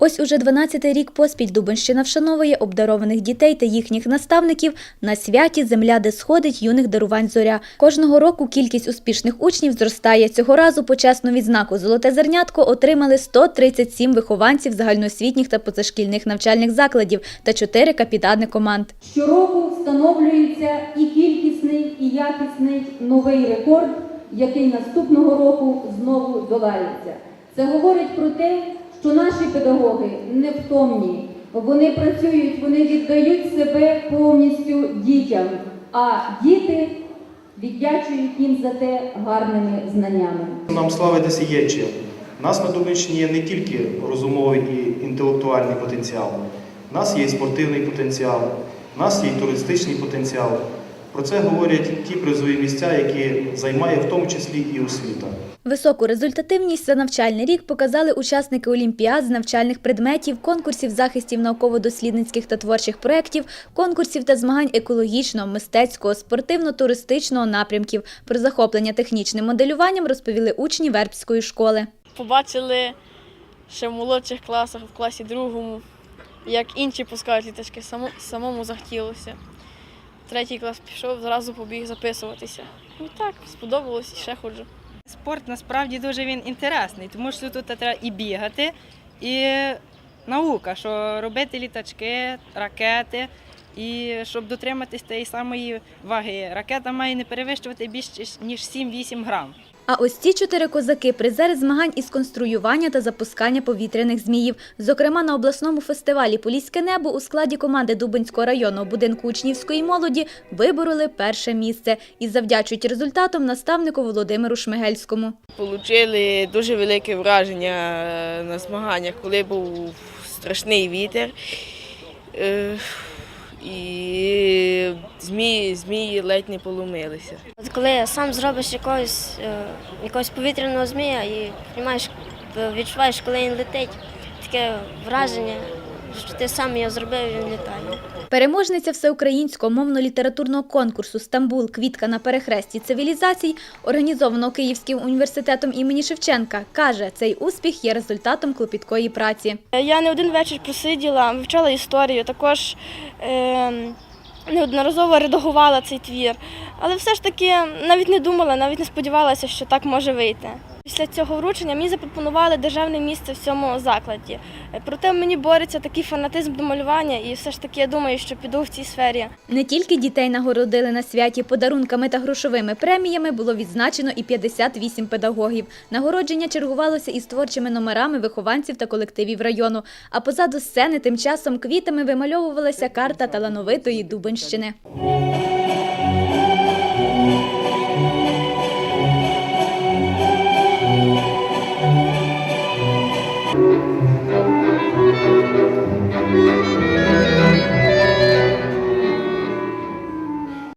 Ось уже 12-й рік поспіль Дубенщина вшановує обдарованих дітей та їхніх наставників на святі «Земля, де сходить юних дарувань зоря». Кожного року кількість успішних учнів зростає. Цього разу почесну відзнаку «Золоте зернятко» отримали 137 вихованців загальноосвітніх та позашкільних навчальних закладів та 4 капітани команд. Щороку встановлюється і кількісний, і якісний новий рекорд, який наступного року знову долається. Це говорить про те, що наші педагоги невтомні, вони працюють, вони віддають себе повністю дітям, а діти віддячують їм за те гарними знаннями. Нам славитися є чим. У нас на Дубинщині є не тільки розумовий і інтелектуальний потенціал, у нас є і спортивний потенціал, у нас є і туристичний потенціал. Про це говорять ті призові місця, які займає в тому числі і освіта. Високу результативність за навчальний рік показали учасники олімпіад з навчальних предметів, конкурсів захистів науково-дослідницьких та творчих проєктів, конкурсів та змагань екологічного, мистецького, спортивно-туристичного напрямків. Про захоплення технічним моделюванням розповіли учні Вербської школи. побачили ще в молодших класах, в класі другому, як інші пускають літачки, самому захотілося. Третій клас пішов, зразу побіг записуватися. Ну так, сподобалось, і ще ходжу. Спорт насправді дуже він інтересний, тому що тут треба і бігати, і наука, що робити літачки, ракети, і щоб дотриматись тієї самої ваги. Ракета має не перевищувати більше ніж 7-8 грам. А ось ці чотири козаки призери змагань із конструювання та запускання повітряних зміїв. Зокрема, на обласному фестивалі Поліське небо у складі команди Дубинського районного будинку учнівської молоді вибороли перше місце і завдячують результатом наставнику Володимиру Шмигельському. Получили дуже велике враження е, на змаганнях, коли був страшний вітер. І змії, змії ледь не поломилися. Коли сам зробиш якогось, е, якогось повітряного змія і приймаєш, відчуваєш, коли він летить, таке враження, що ти сам його зробив і він літає. Переможниця всеукраїнського мовно-літературного конкурсу Стамбул Квітка на перехресті цивілізацій, організованого Київським університетом імені Шевченка, каже, цей успіх є результатом клопіткої праці. Я не один вечір просиділа, вивчала історію, також е, неодноразово редагувала цей твір. Але все ж таки навіть не думала, навіть не сподівалася, що так може вийти. Після цього вручення мені запропонували державне місце в цьому закладі. Е, Проте мені бореться такий фанатизм до малювання, і все ж таки я думаю, що піду в цій сфері. Не тільки дітей нагородили на святі подарунками та грошовими преміями, було відзначено і 58 педагогів. Нагородження чергувалося із творчими номерами вихованців та колективів району. А позаду сцени тим часом квітами вимальовувалася карта талановитої Дубенщини.